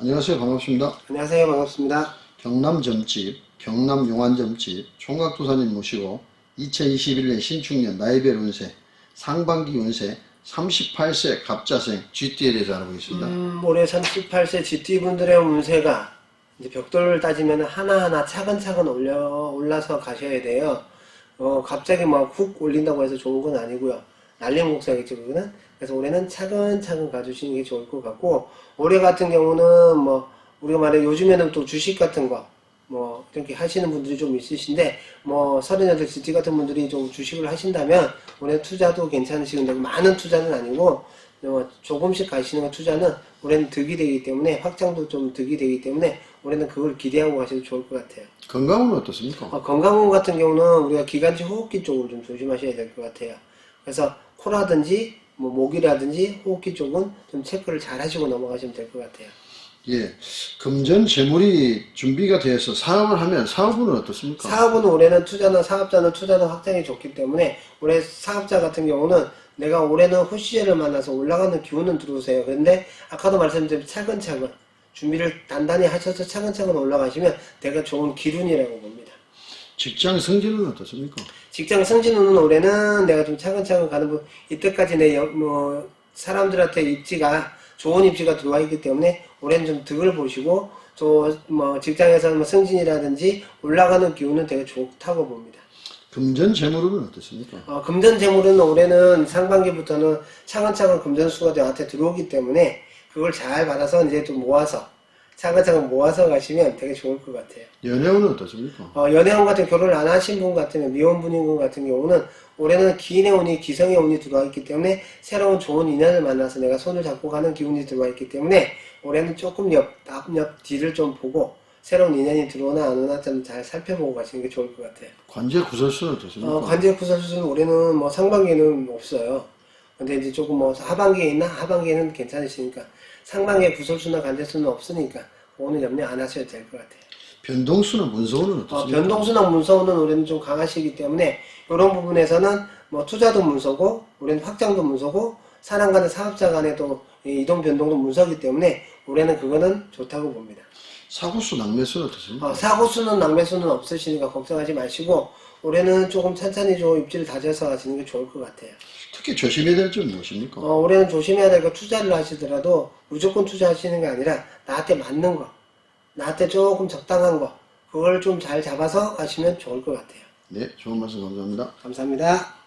안녕하세요. 반갑습니다. 안녕하세요. 반갑습니다. 경남 점집, 경남 용안 점집 총각도사님 모시고 2021년 신축년 나이별 운세, 상반기 운세 38세 갑자생 GT에 대해서 알아보겠습니다. 음, 올해 38세 GT분들의 운세가 이제 벽돌을 따지면 하나하나 차근차근 올려, 올라서 가셔야 돼요. 어, 갑자기 막 훅 올린다고 해서 좋은 건 아니고요. 날림 곡성이죠, 그거는. 그래서 올해는 차근차근 가주시는 게 좋을 것 같고, 올해 같은 경우는 뭐, 우리가 말해 요즘에는 또 주식 같은 거, 뭐, 이렇게 하시는 분들이 좀 있으신데, 뭐, 38 GT 같은 분들이 좀 주식을 하신다면, 올해 투자도 괜찮으시는데, 많은 투자는 아니고, 어, 조금씩 가시는 거 투자는 올해는 득이 되기 때문에, 확장도 좀 득이 되기 때문에, 올해는 그걸 기대하고 가셔도 좋을 것 같아요. 건강은 어떻습니까? 어, 건강운 같은 경우는 우리가 기관지 호흡기 쪽을 좀 조심하셔야 될 것 같아요. 그래서 코라든지 뭐 목이라든지 호흡기 쪽은 좀 체크를 잘 하시고 넘어가시면 될 것 같아요. 예. 금전 재물이 준비가 돼서 사업을 하면 사업은 어떻습니까? 사업은 올해는 투자나 사업자는 투자는 확장이 좋기 때문에 올해 사업자 같은 경우는 내가 올해는 호시제를 만나서 올라가는 기운은 들어오세요. 그런데 아까도 말씀드린 차근차근 준비를 단단히 하셔서 차근차근 올라가시면 내가 좋은 기운이라고 봅니다. 직장 성질은 어떻습니까? 직장 승진운은 올해는 내가 좀 차근차근 가는 부 이때까지 내 여- 뭐, 사람들한테 입지가 좋은 입지가 들어와 있기 때문에 올해는 좀 득을 보시고 또 뭐 직장에서 뭐 승진이라든지 올라가는 기운은 되게 좋다고 봅니다. 금전 재물은 어떻습니까? 어, 금전 재물은 올해는 상반기부터는 차근차근 금전수가 저한테 들어오기 때문에 그걸 잘 받아서 이제 좀 모아서 차근차근 모아서 가시면 되게 좋을 것 같아요. 연애운은 어떻습니까? 어, 연애운 같은 결혼을 안 하신 분 같으면 미혼분인 분 같은 경우는 올해는 기인의 운이 기성의 운이 들어와 있기 때문에 새로운 좋은 인연을 만나서 내가 손을 잡고 가는 기운이 들어와 있기 때문에 올해는 조금 옆, 앞, 옆, 뒤를 좀 보고 새로운 인연이 들어오나 안 오나 좀 잘 살펴보고 가시는 게 좋을 것 같아요. 관제 구설수는 어떻습니까? 어, 관제 구설수는 올해는 뭐 상반기에는 없어요. 근데 이제 조금 뭐 하반기에 있나 하반기에는 괜찮으시니까 상반기에 구설수나 관제수는 없으니까 오늘 염려 안 하셔도 될 것 같아요. 변동수는 문서운은 어, 어떻습니까? 변동수나 문서는 올해는 좀 강하시기 때문에 이런 부분에서는 뭐 투자도 문서고 올해는 확장도 문서고 사람 간의 사업자 간에도 이 이동 변동도 문서기 때문에 올해는 그거는 좋다고 봅니다. 사고수 낭매수는 어떻습니까? 어, 사고수는 낭매수는 없으시니까 걱정하지 마시고 올해는 조금 천천히 좀 입지를 다져서 하시는 게 좋을 것 같아요. 특히 조심해야 될 점은 무엇입니까? 어, 올해는 조심해야 될 거 투자를 하시더라도 무조건 투자하시는 게 아니라 나한테 맞는 거, 나한테 조금 적당한 거, 그걸 좀 잘 잡아서 가시면 좋을 것 같아요. 네, 좋은 말씀 감사합니다. 감사합니다.